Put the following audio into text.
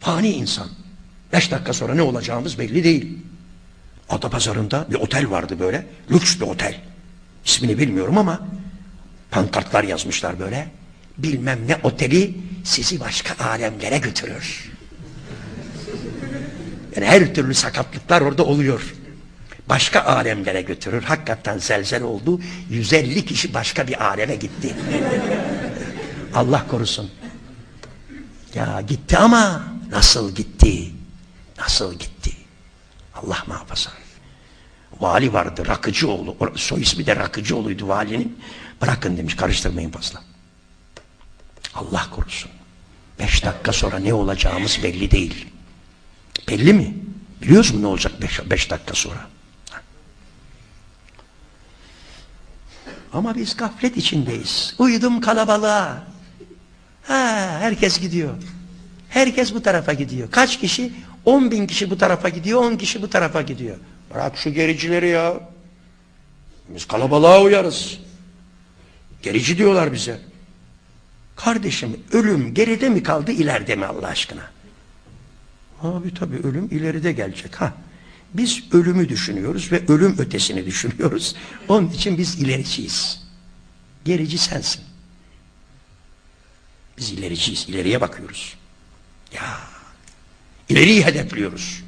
Fani insan. Beş dakika sonra ne olacağımız belli değil. Adapazarı'nda bir otel vardı böyle. Lüks bir otel. İsmini bilmiyorum ama pankartlar yazmışlar böyle. Bilmem ne oteli sizi başka alemlere götürür. Yani her türlü sakatlıklar orada oluyor. Başka alemlere götürür. Hakikaten zelzel oldu. 150 kişi başka bir aleme gitti. Allah korusun. Ya gitti ama nasıl gitti? Nasıl gitti? Allah muhafaza. Vali vardı Rakıcıoğlu. Soy ismi de Rakıcıoğlu'ydu valinin. Bırakın demiş karıştırmayın fazla. Allah korusun. Beş dakika sonra ne olacağımız belli değil. Belli mi? Biliyoruz mu ne olacak beş, beş dakika sonra? Ama biz gaflet içindeyiz. Uyudum kalabalığa. Ha, herkes gidiyor. Herkes bu tarafa gidiyor. Kaç kişi? 10 bin kişi bu tarafa gidiyor, 10 kişi bu tarafa gidiyor. Bırak şu gericileri ya. Biz kalabalığa uyarız. Gerici diyorlar bize. Kardeşim ölüm geride mi kaldı ileride mi Allah aşkına? Abi tabii ölüm ileride gelecek. Ha. Biz ölümü düşünüyoruz ve ölüm ötesini düşünüyoruz. Onun için biz ilericiyiz. Gerici sensin. Biz ilericiyiz. ileriye bakıyoruz. Ya ileriyi hedefliyoruz.